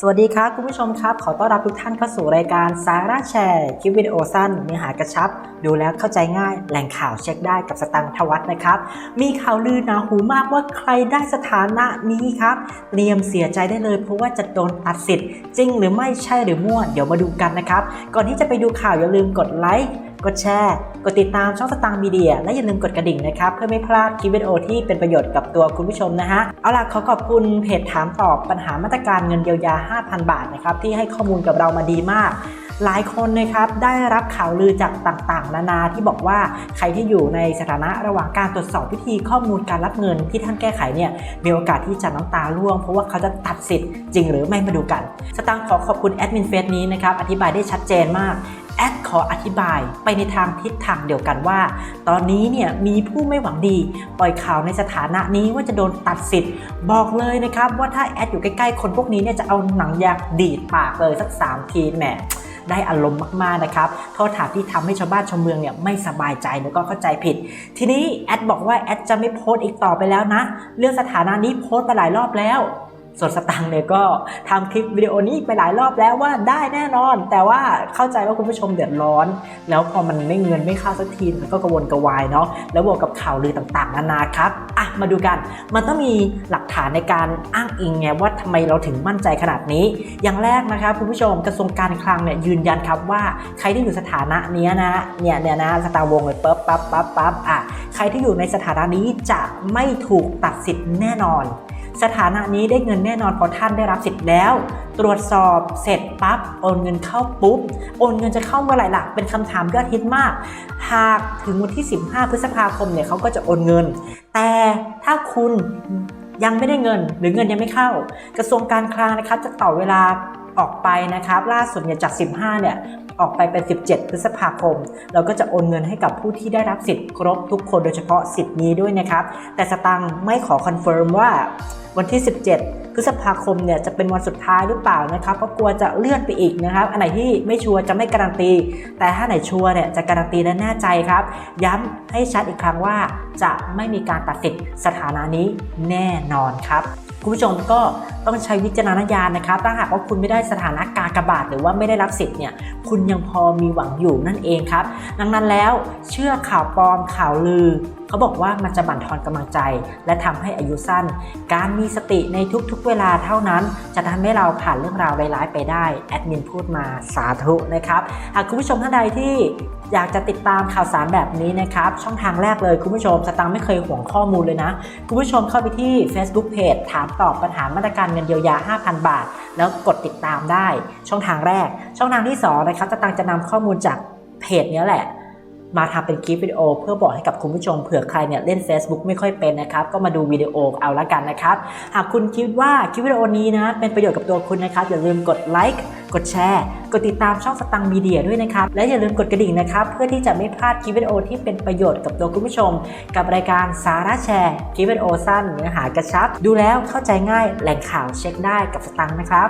สวัสดีครับคุณผู้ชมครับ ขอต้อนรับทุกท่านเข้าสู่รายการสาระแชร์คลิปวิดีโอสั้นเนื้อหากระชับ ดูแล้วเข้าใจง่าย แหล่งข่าวเช็คได้กับสตังทวัฒนะครับ มีข่าวลือหนาหูมากว่าใครได้สถานะนี้ครับ เตรียมเสียใจได้เลยเพราะว่าจะโดนตัดสิทธิ์ จริงหรือไม่ใช่หรือมั่วเดี๋ยวมาดูกันนะครับ ก่อนที่จะไปดูข่าวอย่าลืมกดไลค์ กดแชร์ กดติดตามช่องสตางค์มีเดีย และอย่าลืมกดกระดิ่งนะครับ เพื่อไม่พลาดคลิปวิดีโอที่เป็นประโยชน์กับตัวคุณผู้ชมนะฮะ เอาล่ะขอขอบคุณเพจถามตอบปัญหามาตรการเงินเยียวยา 5,000 บาทนะครับที่ให้ข้อมูลกับเรามาดีมากหลายคนนะครับได้รับข่าวลือจากต่างๆ นานาที่บอกว่าใครที่อยู่ในสถานะระหว่างการตรวจสอบวิธีข้อมูลการรับเงินที่ท่านแก้ไขเนี่ยมีโอกาสที่จะน้ำตาร่วง เพราะว่าเขาจะตัดสิทธิ์จริงหรือไม่มาดูกัน สตางค์ขอขอบคุณแอดมินเฟซนี้นะครับอธิบายได้ชัดเจนมาก แอดขออธิบายไปในทางทิศทางเดียวกันว่า ตอนนี้เนี่ยมีผู้ไม่หวังดี ปล่อยข่าวในสถานะนี้ว่าจะโดนตัดสิทธิ์ บอกเลยนะครับว่าถ้าแอดอยู่ใกล้ๆ คนพวกนี้เนี่ยจะเอาหนังยางดีดปากเลยสัก 3 ทีแหมได้อารมณ์มากๆนะครับโทษฐานที่ทำให้ชาวบ้านชาวเมืองเนี่ยไม่สบายใจแล้วก็เข้าใจผิด ทีนี้แอดบอกว่าแอดจะไม่โพสต์อีกต่อไปแล้วนะ เรื่องสถานะนี้โพสต์ไปหลายรอบแล้ว ส่วนสตังเนี่ยก็ทำคลิปวิดีโอนี้ไปหลายรอบแล้วว่าได้แน่นอน แต่ว่าเข้าใจว่าคุณผู้ชมเดือดร้อน แล้วพอมันไม่เงินไม่เข้าสักทีมันก็กระวนกระวายเนาะแล้วบวกกับข่าวลือต่างๆนานาครับอะมาดูกัน มันต้องมีหลักฐานในการอ้างอิงไงว่าทำไมเราถึงมั่นใจขนาดนี้ อย่างแรกนะครับคุณผู้ชมกระทรวงการคลังเนี่ยยืนยันครับว่าใครที่อยู่สถานะนี้นะเนี่ยเนี่ยนะสตาร์วงเลยปั๊บปั๊บปั๊บปั๊บอะใครที่อยู่ในสถานะนี้จะไม่ถูกตัดสิทธิ์แน่นอน สถานะนี้ได้เงินแน่นอนเพราะท่านได้รับสิทธิ์แล้ว ตรวจสอบเสร็จปั๊บโอนเงินเข้าปุ๊บ โอนเงินจะเข้าเมื่อไหร่ล่ะ เป็นคำถามยอดฮิตมาก หากถึงวันที่ 15 พฤษภาคมเนี่ยเขาก็จะโอนเงิน แต่ถ้าคุณยังไม่ได้เงินหรือเงินยังไม่เข้า กระทรวงการคลังนะครับจะต่อเวลาออกไปนะครับ ล่าสุดเนี่ยจาก 15 เนี่ย ออกไปเป็น 17 พฤษภาคม เราก็จะโอนเงินให้กับผู้ที่ได้รับสิทธิ์ครบทุกคนโดยเฉพาะสิทธิ์นี้ด้วยนะครับ แต่สตังค์ไม่ขอคอนเฟิร์มว่าวันที่ 17 พฤษภาคมเนี่ยจะเป็นวันสุดท้ายหรือเปล่านะครับ เพราะกลัวจะเลื่อนไปอีกนะครับ อันไหนที่ไม่ชัวร์จะไม่การันตี แต่ถ้าไหนชัวร์เนี่ยจะการันตีและแน่ใจครับ ย้ำให้ชัดอีกครั้งว่าจะไม่มีการตัดสิทธิ์สถานะนี้แน่นอนครับ คุณผู้ชมก็ต้องใช้วิจารณญาณนะครับ ถ้าหากว่าคุณไม่ได้สถานะกากบาทหรือว่าไม่ได้รับสิทธิ์เนี่ย คุณยังพอมีหวังอยู่นั่นเองครับ ดังนั้นแล้วเชื่อข่าวปลอมข่าวลือเขาบอกว่ามันจะบั่นทอนกำลังใจ และทำให้อายุสั้น การมีสติในทุกๆเวลาเท่านั้น จะทำให้เราผ่านเรื่องราวร้ายๆไปได้ แอดมินพูดมาสาธุนะครับ หากคุณผู้ชมท่านใดที่อยากจะติดตามข่าวสารแบบนี้นะครับ ช่องทางแรกเลยคุณผู้ชมสตังค์ไม่เคยห่วงข้อมูลเลยนะ คุณผู้ชมเข้าไปที่ Facebook Page ถามตอบปัญหามาตรการเงินเยียวยา 5,000 บาท แล้วกดติดตามได้ ช่องทางแรก ช่องทางที่2นะครับสตังค์จะนำข้อมูลจากเพจนี้แหละ มาทำเป็นคลิปวิดีโอ เพื่อบอกให้กับคุณผู้ชมเผื่อใครเนี่ยเล่น Facebook ไม่ค่อยเป็นนะครับ ก็มาดูวิดีโอเอาละกันนะครับ หากคุณคิดว่าคลิปวิดีโอนี้นะเป็นประโยชน์กับตัวคุณนะครับอย่าลืมกดไลค์ กดแชร์ กดติดตามช่องสตังค์มีเดียด้วยนะครับ และอย่าลืมกดกระดิ่งนะครับ เพื่อที่จะไม่พลาดคลิปวิดีโอที่เป็นประโยชน์กับตัวคุณผู้ชม กับรายการสาระแชร์คลิปวิดีโอสั้นเนื้อหากระชับ ดูแล้วเข้าใจง่ายแหล่งข่าวเช็คได้กับสตังค์นะครับ